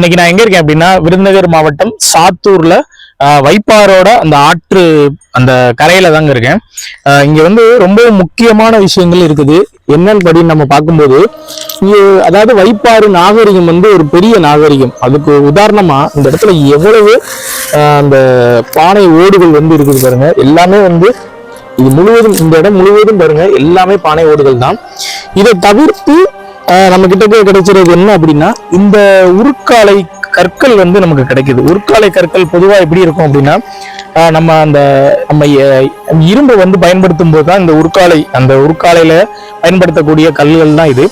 இன்னைக்கு நான் எங்க இருக்கேன் அப்படின்னா விருதுநகர் மாவட்டம் சாத்தூர்ல வைப்பாரோட அந்த ஆற்று அந்த கரையில தாங்க இருக்கேன். இங்க வந்து ரொம்ப முக்கியமான விஷயங்கள் இருக்குது. என்னன்னு படி நம்ம பார்க்கும்போது இங்க அதாவது வைப்பாறு நாகரிகம் வந்து ஒரு பெரிய நாகரிகம். அதுக்கு உதாரணமா இந்த இடத்துல எவ்வளவு அந்த பானை ஓடுகள் வந்து இருக்குது பாருங்க. எல்லாமே வந்து இது முழுவதும் இந்த இடம் முழுவதும் பாருங்க எல்லாமே பானை ஓடுகள் தான். இதை தவிர்த்து நம்ம கிட்ட கிடைச்சிருது என்ன அப்படின்னா இந்த உருக்காலை கற்கள் வந்து நமக்கு கிடைக்குது. உருக்காலை கற்கள் பொதுவாக எப்படி இருக்கும் அப்படின்னா நம்ம அந்த நம்ம இரும்பை வந்து பயன்படுத்தும் போது தான் இந்த உருக்காலை அந்த உருக்காலையில பயன்படுத்தக்கூடிய கல்கள் தான் இது.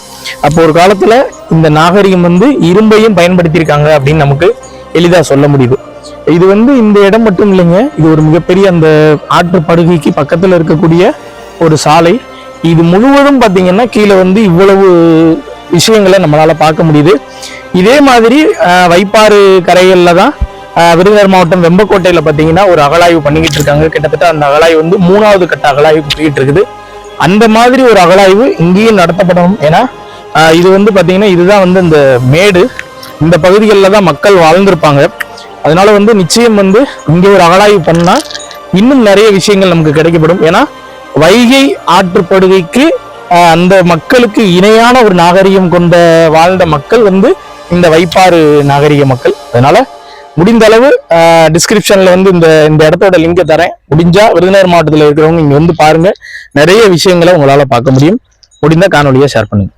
அப்போ ஒரு காலத்துல இந்த நாகரிகம் வந்து இரும்பையும் பயன்படுத்தியிருக்காங்க அப்படின்னு நமக்கு எளிதாக சொல்ல முடியுது. இது வந்து இந்த இடம் மட்டும் இல்லைங்க இது ஒரு மிகப்பெரிய அந்த ஆற்று படுகைக்கு பக்கத்தில் இருக்கக்கூடிய ஒரு சாலை. இது முழுவதும் பார்த்தீங்கன்னா கீழே வந்து இவ்வளவு விஷயங்களை நம்மளால் பார்க்க முடியுது. இதே மாதிரி வைப்பாறு கரைகளில் தான் விருதுநகர் மாவட்டம் வெம்பக்கோட்டையில் பார்த்தீங்கன்னா ஒரு அகழாய்வு பண்ணிக்கிட்டு இருக்காங்க. கிட்டத்தட்ட அந்த அகழாய்வு வந்து மூணாவது கட்ட அகழாய்வு போயிட்டு இருக்குது. அந்த மாதிரி ஒரு அகழாய்வு இங்கேயும் நடத்தப்படணும். ஏன்னா இது வந்து பார்த்தீங்கன்னா இதுதான் வந்து இந்த மேடு. இந்த பகுதிகளில் தான் மக்கள் வாழ்ந்திருப்பாங்க. அதனால வந்து நிச்சயம் வந்து இங்கே ஒரு அகழாய்வு பண்ணால் இன்னும் நிறைய விஷயங்கள் நமக்கு கிடைக்கப்படும். ஏன்னா வைகை ஆற்றுப்படுகைக்கு அந்த மக்களுக்கு இணையான ஒரு நாகரிகம் கொண்ட வாழ்ந்த மக்கள் வந்து இந்த வைப்பாறு நாகரிக மக்கள். அதனால முடிந்த அளவு டிஸ்கிரிப்ஷன்ல வந்து இந்த இந்த இடத்தோட லிங்கை தரேன். முடிஞ்சா விருதுநகர் மாவட்டத்தில் இருக்கிறவங்க இங்க வந்து பாருங்க. நிறைய விஷயங்களை உங்களால பார்க்க முடியும். முடிந்த காணொலியை ஷேர் பண்ணுங்க.